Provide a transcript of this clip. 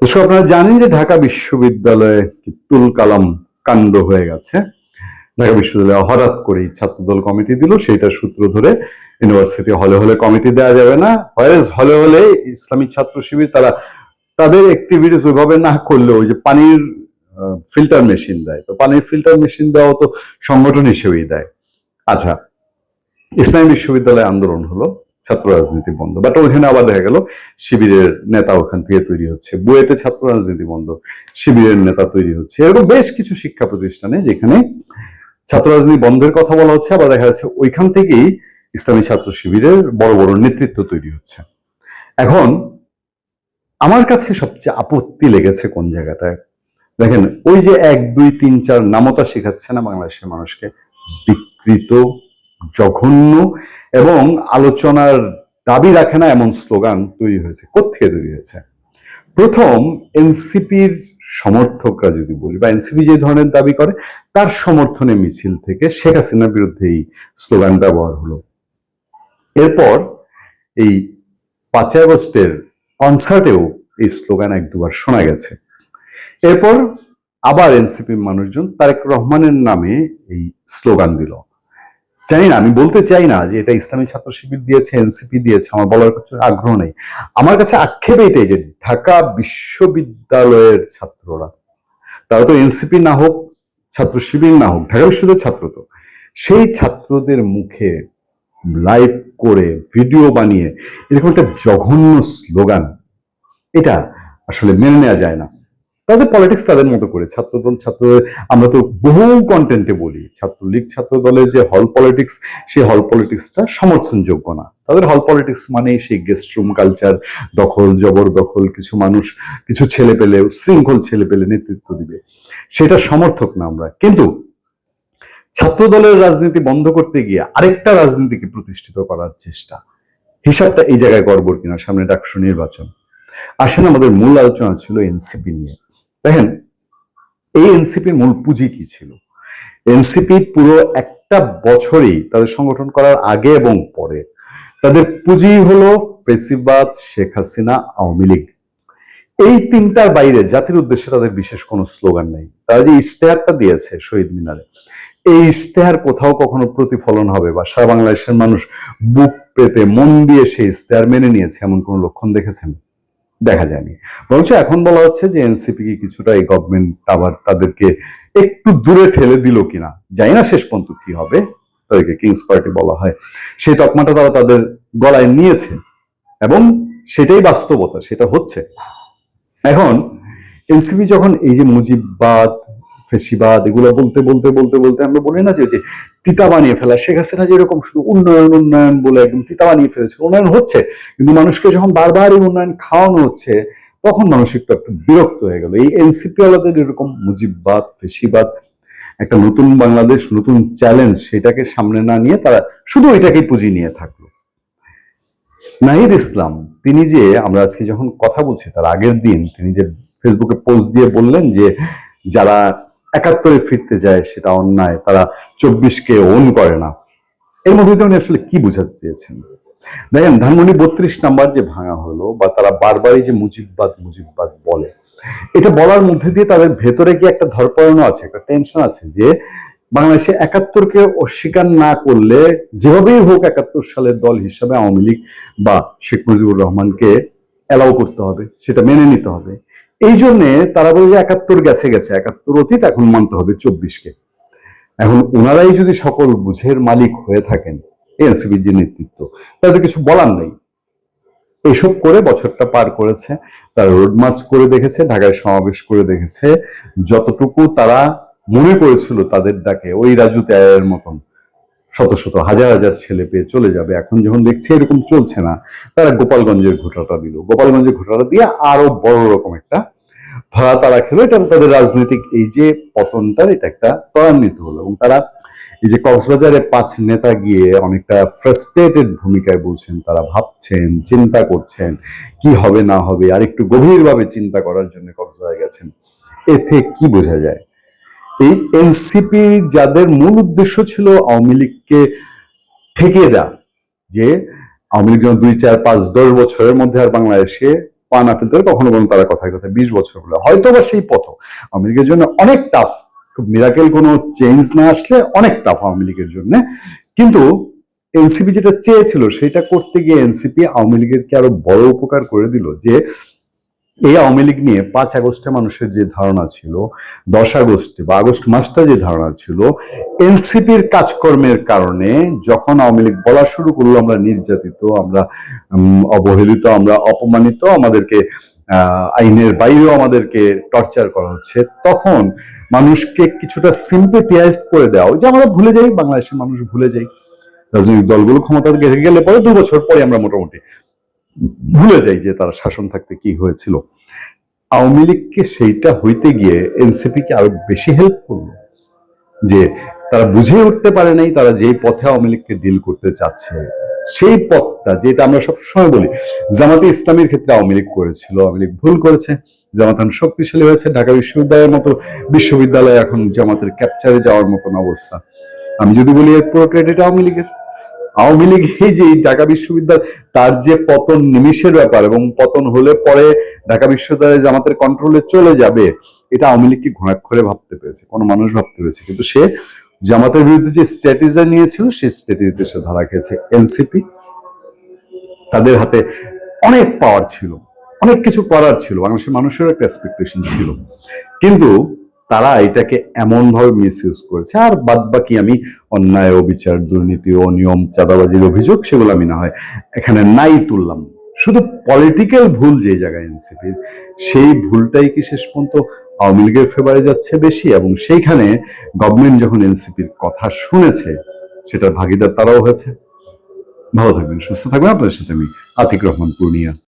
দর্শক, আপনারা জানেন যে ঢাকা বিশ্ববিদ্যালয়ে তুল কালাম কাণ্ড হয়ে গেছে? ঢাকা বিশ্ববিদ্যালয়ে হঠাৎ করেই ছাত্রদল কমিটি দিল সেটা সূত্র ধরে ইউনিভার্সিটি হলে হলে কমিটি দেওয়া যাবে না। হয়েজ হলে হলে ইসলামী ছাত্র শিবির তারা তাদের অ্যাক্টিভিটিস ওইভাবে না করলেও ওই যে পানির ফিল্টার মেশিন দেয়। তো পানির ফিল্টার মেশিন দেওয়া তো সংগঠন হিসেবেই দেয়। আচ্ছা ইসলামী বিশ্ববিদ্যালয়ে আন্দোলন হলো। ছাত্র রাজনীতি বন্ধ। বাট ওইখানে আবার দেখা গেল, শিবিরের নেতা ওখান থেকে তৈরি হচ্ছে। বুয়েটে ছাত্র রাজনীতি বন্ধ, শিবিরের নেতা তৈরি হচ্ছে। এরকম বেশ কিছু শিক্ষা প্রতিষ্ঠানে যেখানে ছাত্র রাজনীতি বন্ধের কথা বলা হচ্ছে, আবার দেখা যাচ্ছে ওইখান থেকেই ইসলামী ছাত্র শিবিরের বড় বড় নেতৃত্ব তৈরি হচ্ছে। এখন আমার কাছে সবচেয়ে আপত্তি লেগেছে কোন জায়গাটায়? দেখেন, ওই যে এক, দুই, তিন, চার নামতা শেখাচ্ছে না বাংলাদেশের মানুষকে, বিকৃত জঘন্য এবং আলোচনার দাবি রাখে না এমন স্লোগান তৈরি হয়েছে। কোথেকে তৈরি হয়েছে? প্রথম, এনসিপির সমর্থকরা যদি বলি, বা এনসিপি যে ধরনের দাবি করে, তার সমর্থনে মিছিল থেকে শেখ হাসিনার বিরুদ্ধে এই স্লোগান ব্যবহার হলো। এরপর এই পাঁচই আগস্টের কনসার্টেও এই স্লোগান এক দুবার শোনা গেছে। এরপর আবার এনসিপির মানুষজন তারেক রহমানের নামে এই স্লোগান দিল। জানি না, আমি বলতে চাই না যে এটা ইসলামী ছাত্র শিবির দিয়েছে, এনসিপি দিয়েছে, আমার বলার কিছু আগ্রহ নেই। আমার কাছে আক্ষেপ এটাই যে ঢাকা বিশ্ববিদ্যালয়ের ছাত্ররা, তারা তো এনসিপি না হোক ছাত্র শিবির না হোক, ঢাকা বিশ্ববিদ্যালয়ের ছাত্র তো, সেই ছাত্রদের মুখে লাইভ করে ভিডিও বানিয়ে এরকম একটা জঘন্য স্লোগান এটা আসলে মেনে নেওয়া যায় না। তাদের পলিটিক্স তাদের মতো করে। ছাত্রদল, ছাত্র, আমরা তো বহু কন্টেন্টে বলি। ছাত্রলীগ ছাত্র দলের যে হল পলিটিক্স সেই হল পলিটিক্সটা সমর্থনযোগ্য না। তাদের হল পলিটিক্স মানে সেই গেস্ট রুম কালচার দখল, জবরদখল, কিছু মানুষ, কিছু ছেলে পেলে শৃঙ্খল ছেলে পেলে নেতৃত্ব দিবে। সেটা সমর্থক না আমরা। কিন্তু ছাত্র দলের রাজনীতি বন্ধ করতে গিয়ে আরেকটা রাজনীতিকে প্রতিষ্ঠিত করার চেষ্টা। হিসাবটা এই জায়গায় গড়বড় কিনা, সামনে ডাকসু নির্বাচন। আসেন, আমাদের মূল আলোচনা ছিল এনসিপি নিয়ে। দেখেন, এই এনসিপির মূল পুঁজি কি ছিল? এনসিপি পুরো একটা বছরেই তাদের সংগঠন করার আগে এবং পরে তাদের পুঁজি হলো ফেসিবাদ, শেখ হাসিনা, আওয়ামী লীগ। এই তিনটার বাইরে জাতির উদ্দেশ্যে তাদের বিশেষ কোনো স্লোগান নেই। তারা যে ইশতেহারটা দিয়েছে শহীদ মিনারে, এই ইশতেহার কোথাও কখনো প্রতিফলন হবে বা সারা বাংলাদেশের মানুষ বুক পেতে মন দিয়ে সেই ইশতেহার মেনে নিয়েছে এমন কোন লক্ষণ দেখেছেন? দেখা যায়নি। বরঞ্চ এখন বলা হচ্ছে যে এনসিপি কি কিছুটা এই গভর্নমেন্ট আবার তাদেরকে একটু দূরে ঠেলে দিল কিনা, জানি না শেষ পর্যন্ত কি হবে, তাদেরকে কিংস পার্টি বলা হয়। সেই তকমাটা তারা তাদের গলায় নিয়েছে এবং সেটাই বাস্তবতা, সেটা হচ্ছে। এখন এনসিপি যখন এই যে মুজিববাদ ফেসিবাদ, এগুলো বলতে বলতে বলতে বলতে আমরা বলি না যে যে তিতা বানিয়ে ফেলা। শেখ হাসিনা যেরকম শুধু উন্নয়ন উন্নয়ন বলে একদম তিতা বানিয়ে ফেলেছে উন্নয়ন হচ্ছে, কিন্তু মানুষকে যখন বারবার এই উন্নয়ন খাওয়ানো হচ্ছে, তখন মানুষ একটু একটু বিরক্ত হয়ে গেল। এই এনসিপি ওয়ালাদের এরকম মুজিববাদ, ফেসিবাদ, একটা নতুন বাংলাদেশ, নতুন চ্যালেঞ্জ, সেটাকে সামনে না নিয়ে তারা শুধু এটাকেই পুঁজি নিয়ে থাকল। নাহিদ ইসলাম, তিনি যে, আমরা আজকে যখন কথা বলছি, তার আগের দিন তিনি যে ফেসবুকে পোস্ট দিয়ে বললেন যে, যারা একাত্তরে ফিরতে যায় সেটা অন্যায়, তারা চব্বিশকে ওন করে না। এর মধ্যে উনি আসলে কি বোঝাতে চেয়েছেন? দেখেন, ধানমন্ডি বত্রিশ নাম্বার যে ভাঙা হলো বা তারা বারবারই যে মুজিববাদ মুজিববাদ বলে, এটা বলার মধ্যে দিয়ে তাদের ভেতরে কি একটা ধরপড়ানো আছে, একটা টেনশন আছে যে বাংলাদেশে একাত্তরকে অস্বীকার না করলে যেভাবেই হোক একাত্তর সালের দল হিসাবে আওয়ামী লীগ বা শেখ মুজিবুর রহমানকে অ্যালাউ করতে হবে, সেটা মেনে নিতে হবে। এই জন্যে তারা বলে যে একাত্তর গেছে গেছে। একাত্তর অতীত, এখন মানতে হবে চব্বিশকে। এখন ওনারাই যদি সকল বুঝের মালিক হয়ে থাকেন এনসিবির যে নেতৃত্ব, তাদের কিছু বলার নেই। এসব করে বছরটা পার করেছে, তারা রোড মার্চ করে দেখেছে, ঢাকায় সমাবেশ করে দেখেছে। যতটুকু তারা মনে করেছিল তাদের ডাকে, ওই রাজু তেয়ের মতন। শত শত হাজার হাজার ছেলে পেয়ে চলে যাবে। এখন যখন দেখছে এরকম চলছে না, তারা গোপালগঞ্জের ঘোটাটা দিল। গোপালগঞ্জের ঘোটাটা দিয়ে আরও বড় রকম একটা ধরা তারা খেলো। এটা তাদের রাজনৈতিক এই যে পতনটার এটা একটা ত্বরান্বিত হলো এবং তারা এই যে কক্সবাজারে পাঁচ নেতা গিয়ে অনেকটা ফ্রাস্ট্রেটেড ভূমিকায় বলছেন, তারা ভাবছেন, চিন্তা করছেন, কি হবে না হবে, আর একটু গভীরভাবে চিন্তা করার জন্য কক্সবাজার গেছেন। এতে কি বোঝা যায়? এই এনসিপি যাদের মূল উদ্দেশ্য ছিল আওয়ামী লীগকে ঠেকিয়ে দেওয়া যে আওয়ামী লীগ যেন দুই, চার, পাঁচ, দশ বছরের মধ্যে আর বাংলাদেশে পা না ফেলতে পারে, কখনো কখনো তারা কথায় কথায় বিশ বছর হলো। হয়তো বা সেই পথ আওয়ামী লীগের জন্য অনেক টাফ খুব মিরাকেল কোনো চেঞ্জ না আসলে অনেক টাফ আওয়ামী লীগের জন্য। কিন্তু এনসিপি যেটা চেয়েছিল সেটা করতে গিয়ে এনসিপি আওয়ামী লীগের কি আরও বড় উপকার করে দিল, যে এই আওয়ামী লীগ নিয়ে পাঁচ আগস্টে মানুষের যে ধারণা ছিল, দশ আগস্টে বা আগস্ট মাসটা যে ধারণা ছিল, এনসিপির কাজকর্মের কারণে যখন আওয়ামী লীগ বলা শুরু করল, আমরা নির্যাতিত, আমরা অবহেলিত, আমরা অপমানিত, আমাদেরকে আইনের বাইরেও আমাদেরকে টর্চার করা হচ্ছে, তখন মানুষকে কিছুটা সিম্পেথিয়াইজ করে দেওয়া যে আমরা ভুলে যাই, বাংলাদেশের মানুষ ভুলে যাই। রাজনৈতিক দলগুলো ক্ষমতা গেলে পরে দু বছর পরে আমরা মোটামুটি ভুলে যাই যে তারা শাসন থাকতে কি হয়েছিল। আওয়ামী লীগকে সেইটা হইতে গিয়ে এনসিপি কে আরও বেশি হেল্প করল যে তারা বুঝে উঠতে পারে নাই তারা যেই পথে আওয়ামী লীগকে ডিল করতে চাচ্ছে। সেই পথটা যেটা আমরা সবসময় বলি, জামাতে ইসলামের ক্ষেত্রে আওয়ামী লীগ করেছিল, আওয়ামী লীগ ভুল করেছে জামাত এখন শক্তিশালী হয়েছে, ঢাকা বিশ্ববিদ্যালয়ের মতো বিশ্ববিদ্যালয় এখন জামাতের ক্যাপচারে যাওয়ার মতন অবস্থা। আমি যদি বলি এর পুরো ক্রেডিট আওয়ামী লীগের। আওয়ামী লীগ এই যে ঢাকা বিশ্ববিদ্যালয়, তার যে পতন নিমিষের ব্যাপার এবং পতন হলে পরে ঢাকা বিশ্ববিদ্যালয় জামাতের কন্ট্রোলে চলে যাবে, এটা আওয়ামী লীগকে ঘোরাক্ষরে ভাবতে পেরেছে? কোনো মানুষ ভাবতে পেরেছে। কিন্তু সে জামাতের বিরুদ্ধে যে স্ট্র্যাটেজি নিয়েছিল, সেই স্ট্র্যাটেজিতে সে ধরা খেয়েছে এনসিপি তাদের হাতে অনেক পাওয়ার ছিল, অনেক কিছু করার ছিল, বাংলাদেশের মানুষের একটা এক্সপেকটেশন ছিল। কিন্তু তারা এটাকে এমন ভাবে মিস ইউজ করেছে। আর বাদ বাকি আমি অন্যায়, অবিচার, দুর্নীতি অনিয়ম, চাঁদাবাজির অভিযোগ সেগুলো আমি না হয় এখানে নাই তুললাম। শুধু পলিটিক্যাল ভুল যে জায়গায় এনসিপির সেই ভুলটাই কি শেষ পর্যন্ত আওয়ামী লীগের ফেভারে যাচ্ছে বেশি? এবং সেইখানে গভর্নমেন্ট যখন এনসিপির কথা শুনেছে, সেটার ভাগিদার তারাও হয়েছে। ভালো থাকবেন, সুস্থ থাকবেন। আপনাদের সাথে আমি আতিক রহমান পূর্ণিয়া।